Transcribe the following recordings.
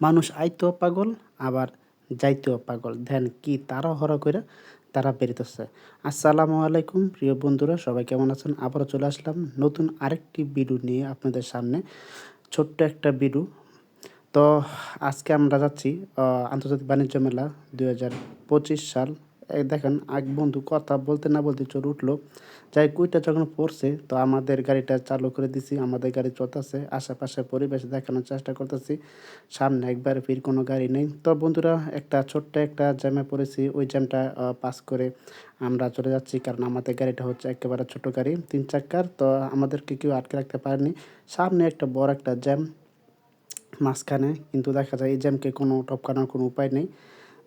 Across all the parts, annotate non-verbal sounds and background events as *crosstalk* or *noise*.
মানুষ আইতেও পাগল, আবার যাইতেও পাগল। ধ্যান কি তারা হর করে তারা বেরিতেছে আসসালামু আলাইকুম, প্রিয় বন্ধুরা, সবাই কেমন আছেন? আবারও চলে আসলাম নতুন আরেকটি ভিডিও নিয়ে আপনাদের সামনে। ছোট্ট একটা ভিডিও। তো আজকে আমরা যাচ্ছি আন্তর্জাতিক বাণিজ্য মেলা দু হাজার পঁচিশ সাল দেখেন এক বন্ধু কথা বলতে না বলতে চোর উঠল। যাই কুইটা যখন পড়ছে, তো আমাদের গাড়িটা চালু করে দিছি, আমাদের গাড়ি চলতেছে আশেপাশে পরিবেশ দেখানোর চেষ্টা করতেছি। সামনে একবার ফির কোনো গাড়ি নেই। তো বন্ধুরা, একটা ছোট্ট একটা জ্যামে পড়েছি, ওই জ্যামটা পাস করে আমরা চলে যাচ্ছি, কারণ আমাদের গাড়িটা হচ্ছে একেবারে ছোট গাড়ি, তিন চাক্কার তো আমাদেরকে কেউ আটকে রাখতে পারেনি। সামনে একটা বড় একটা জ্যাম, মাঝখানে, কিন্তু দেখা যায় এই জ্যামকে কোনো টপকানোর কোনো উপায় নেই।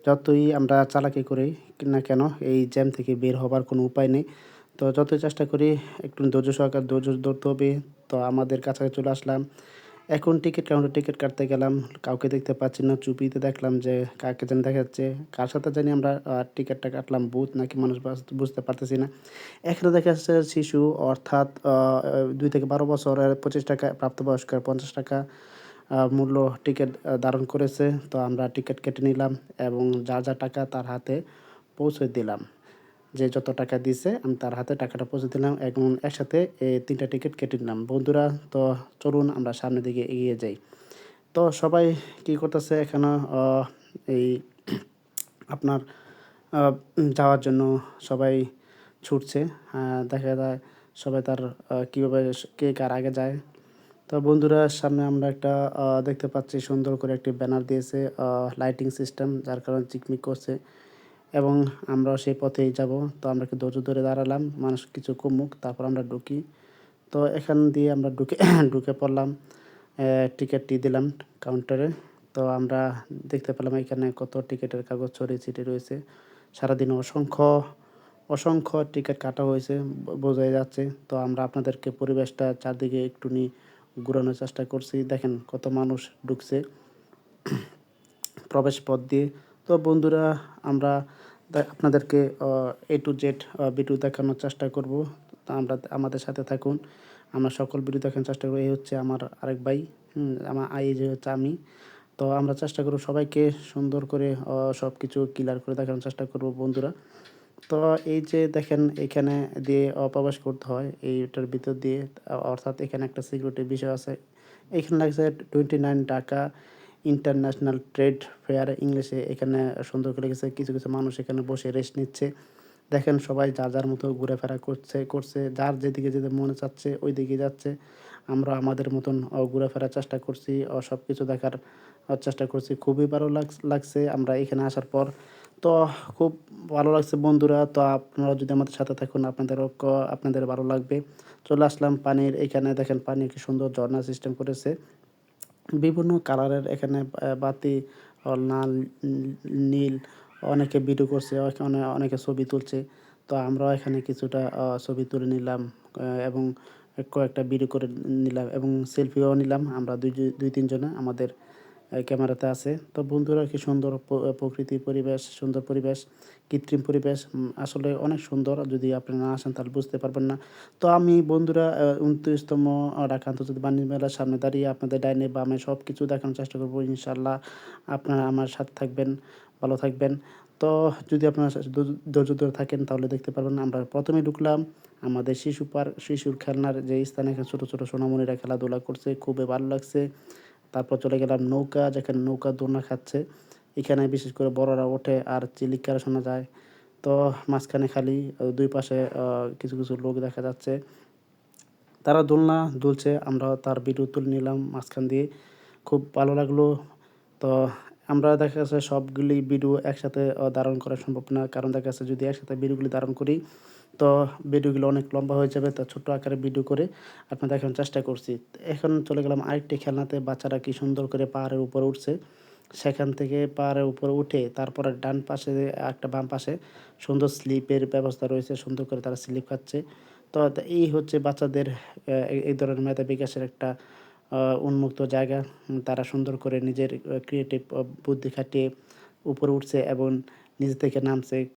যতই আমরা চালাকি করি না কেন, এই জ্যাম থেকে বের হবার কোনো উপায় নেই। তো যতই চেষ্টা করি, একটু ধৈর্য সহকার ধৈর্য ধরতে হবে। তো আমাদের কাছাকাছি চলে আসলাম। এখন টিকিট কাউন্টার, টিকিট কাটতে গেলাম। কাউকে দেখতে পাচ্ছি না, চুপিতে দেখলাম যে কাকে যেন দেখা যাচ্ছে। কার সাথে জানি আমরা টিকিটটা কাটলাম বুথ নাকি মানুষ বুঝতে পারতেছি না। এখানে দেখা যাচ্ছে শিশু, অর্থাৎ দুই থেকে বারো বছরের পঁচিশ টাকা প্রাপ্তবয়স্কের পঞ্চাশ টাকা। মূল্য টিকিট ধারণ করেছে। তো আমরা টিকিট কেটে নিলাম এবং যা যা টাকা তার হাতে পৌঁছে দিলাম। যে যত টাকা দিছে, আমি তার হাতে টাকাটা পৌঁছে দিলাম এবং একসাথে এই তিনটা টিকিট কেটে নিলাম। বন্ধুরা, তো চলুন আমরা সামনের দিকে এগিয়ে যাই। তো সবাই কি করতেছে এখানে? এই আপনার যাওয়ার জন্য সবাই ছুটছে। দেখা যায় সবাই তার কীভাবে, কে কার আগে যায়। তো বন্ধুরা, সামনে আমরা একটা দেখতে পাচ্ছি সুন্দর করে একটি ব্যানার দিয়েছে লাইটিং সিস্টেম যার কারণে চিকমিক করছে এবং আমরা সেই পথেই যাব। তো আমরা একটু ধৈর্য ধরে দাঁড়ালাম, মানুষ কিছু কমুক, তারপর আমরা ঢুকি। তো এখান দিয়ে আমরা ঢুকে *coughs* ঢুকে পড়লাম টিকিটটি দিলাম কাউন্টারে তো আমরা দেখতে পেলাম এখানে কত টিকিটের কাগজ ছড়িয়ে ছিটিয়ে রয়েছে। সারাদিন অসংখ্য অসংখ্য টিকিট কাটা হয়েছে বোঝাই যাচ্ছে। তো আমরা আপনাদেরকে পরিবেশটা চারদিকে একটু নিয়ে ঘুরানোর চেষ্টা করছি। দেখেন কত মানুষ ঢুকছে। প্রবেশ পথ দিয়ে। তো বন্ধুরা, আমরা আপনাদেরকে এ টু জেড ভিডিও দেখানোর চেষ্টা করব। তা আমরা আমাদের সাথে থাকুন। আমরা সকল ভিডিও দেখানোর চেষ্টা করব। এই হচ্ছে আমার আরেক ভাই। আমার আই যে হচ্ছে আমি। তো আমরা চেষ্টা করব সবাইকে সুন্দর করে সব কিছু ক্লিয়ার করে দেখানোর চেষ্টা করব বন্ধুরা। তো এই যে দেখেন এখানে দিয়ে প্রবেশ করতে হয়, এইটার ভিতর দিয়ে, অর্থাৎ এখানে একটা সিকিউরিটি বিষয় আছে। এখানে লাগছে টোয়েন্টি নাইন টাকা ইন্টারন্যাশনাল ট্রেড ফেয়ার ইংলিশে, এখানে সুন্দর করে গেছে কিছু কিছু মানুষ এখানে বসে রেস্ট নিচ্ছে। দেখেন সবাই যার যার মতো ঘুরেফেরা করছে করছে, যার যেদিকে যেতে মনে চাচ্ছে ওই দিকে যাচ্ছে। আমরা আমাদের মতন ঘুরেফেরার চেষ্টা করছি সব কিছু দেখার, চেষ্টা করছি। খুবই ভালো লাগছে, আমরা এখানে আসার পর তো খুব ভালো লাগছে বন্ধুরা। তো আপনারা যদি আমাদের সাথে থাকুন আপনাদেরও আপনাদের ভালো লাগবে। চলে আসলাম পানির, এখানে দেখেন পানি কি সুন্দর ঝর্ণা সিস্টেম করেছে। বিভিন্ন কালারের এখানে বাতি লাল নীল, অনেকে ভিডিও করছে, অনেকে ছবি তুলছে। তো আমরাও এখানে কিছুটা ছবি তুলে নিলাম এবং কয়েকটা ভিডিও করে নিলাম এবং সেলফিও নিলাম। আমরা দুই দুই, তিনজনে আমাদের ক্যামেরাতে আছে। তো বন্ধুরা, কি সুন্দর প্রকৃতি পরিবেশ, সুন্দর পরিবেশ, কৃত্রিম পরিবেশ আসলে অনেক সুন্দর। যদি আপনি না আসেন, তাহলে বুঝতে পারবেন না। তো আমি বন্ধুরা উনত্রিশতম ঢাকা আন্তর্জাতিক বাণিজ্য মেলার সামনে দাঁড়িয়ে আপনাদের ডাইনে বামে সব কিছু দেখানোর চেষ্টা করব ইনশাল্লাহ আপনারা আমার সাথে থাকবেন, ভালো থাকবেন। তো যদি আপনারা ধৈর্য ধরে থাকেন, তাহলে দেখতে পারবেন আমরা প্রথমে ঢুকলাম আমাদের শিশু পার্ক, শিশুর খেলনার যে স্থানে ছোটো ছোটো সোনামণিরা খেলাধুলা করছে, খুবই ভালো লাগছে। তারপর চলে গেলাম নৌকা, যেখানে নৌকা দোলনা খাচ্ছে। এখানে বিশেষ করে বড়রা ওঠে আর চিলিকারা শোনা যায়। তো মাঝখানে খালি দুই পাশে কিছু কিছু লোক দেখা যাচ্ছে। তারা দোলনা দুলছে, আমরা তার ভিডিও তুলে নিলাম মাঝখান দিয়ে। খুব ভালো লাগল। তো আমরা দেখা যাচ্ছে সবগুলি ভিডিও একসাথে ধারণ করা সম্ভব না। কারণ দেখা যাচ্ছে যদি একসাথে ভিডিওগুলি ধারণ করি তো ভিডিওগুলো অনেক লম্বা হয়ে যাবে, তো ছোট্ট আকারে ভিডিও করে আপনার দেখানোর চেষ্টা করছি। এখন চলে গেলাম আরেকটি খেলনাতে, বাচ্চারা কি সুন্দর করে পাহাড়ের উপরে উঠছে। সেখান থেকে পাহাড়ের উপরে উঠে তারপরে ডান পাশে, একটা বাম পাশে সুন্দর স্লিপের ব্যবস্থা রয়েছে, সুন্দর করে তারা স্লিপ খাচ্ছে। তো এই হচ্ছে বাচ্চাদের এই ধরনের মেধা বিকাশের একটা উন্মুক্ত জায়গা। তারা সুন্দর করে নিজের ক্রিয়েটিভ বুদ্ধি খাটিয়ে উপরে উঠছে এবং নিজে থেকে নামছে।